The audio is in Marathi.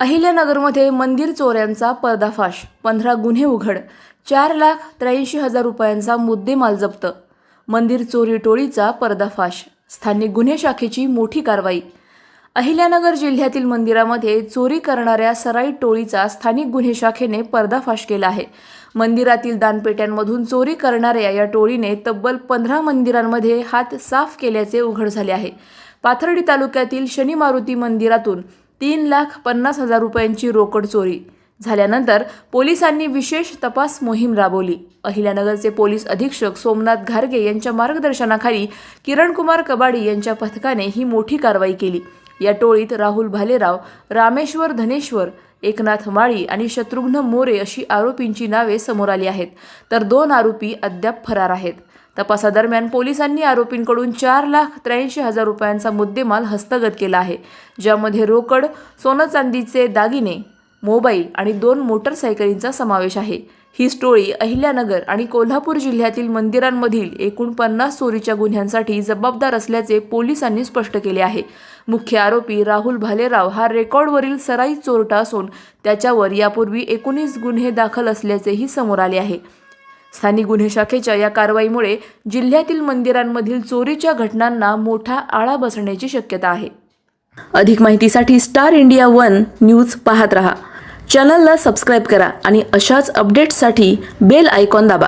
अहिल्यानगरमध्ये मंदिर चोऱ्यांचा पर्दाफाश पंधरा गुन्हे उघड चार लाख त्र्याऐंशी हजार रुपयांचा मुद्देमाल जप्त. मंदिर चोरी टोळीचा पर्दाफाश स्थानिक गुन्हे शाखेची मोठी कारवाई. अहिल्यानगर जिल्ह्यातील मंदिरामध्ये चोरी करणाऱ्या सराई टोळीचा स्थानिक गुन्हे शाखेने पर्दाफाश केला आहे. मंदिरातील दानपेट्यांमधून चोरी करणाऱ्या या टोळीने तब्बल पंधरा मंदिरांमध्ये हात साफ केल्याचे उघड झाले आहे. पाथर्डी तालुक्यातील शनी मारुती मंदिरातून तीन लाख पन्नास हजार रुपयांची रोकड चोरी. झाल्यानंतर पोलिसांनी विशेष तपास मोहीम राबवली. अहिल्यानगरचे पोलीस अधीक्षक सोमनाथ घारगे यांच्या मार्गदर्शनाखाली किरणकुमार कबाडी यांच्या पथकाने ही मोठी कारवाई केली. या टोळीत राहुल भालेराव रामेश्वर धनेश्वर एकनाथ माळी आणि शत्रुघ्न मोरे अशी आरोपींची नावे समोर आली आहेत. तर दोन आरोपी अद्याप फरार आहेत. तपासादरम्यान पोलिसांनी आरोपींकडून चार लाख त्र्याऐंशी हजार रुपयांचा मुद्देमाल हस्तगत केला आहे ज्यामध्ये रोकड सोनं चांदीचे दागिने मोबाईल आणि दोन मोटरसायकलींचा समावेश आहे. ही स्टोळी अहिल्यानगर आणि कोल्हापूर जिल्ह्यातील मंदिरांमधील एकूण पन्नास चोरीच्या गुन्ह्यांसाठी जबाबदार असल्याचे पोलिसांनी स्पष्ट केले आहे. मुख्य आरोपी राहुल भालेराव हा रेकॉर्डवरील सराई चोरटा असून त्याच्यावर यापूर्वी एकोणीस गुन्हे दाखल असल्याचेही समोर आले आहे. स्थानिक गुन्हे शाखेच्या या कारवाईमुळे जिल्ह्यातील मंदिरांमधील चोरीच्या घटनांना मोठा आळा बसण्याची शक्यता आहे. अधिक माहितीसाठी स्टार इंडिया वन न्यूज पाहत रहा. चॅनलला सबस्क्राईब करा आणि अशाच अपडेट्ससाठी बेल आयकॉन दाबा.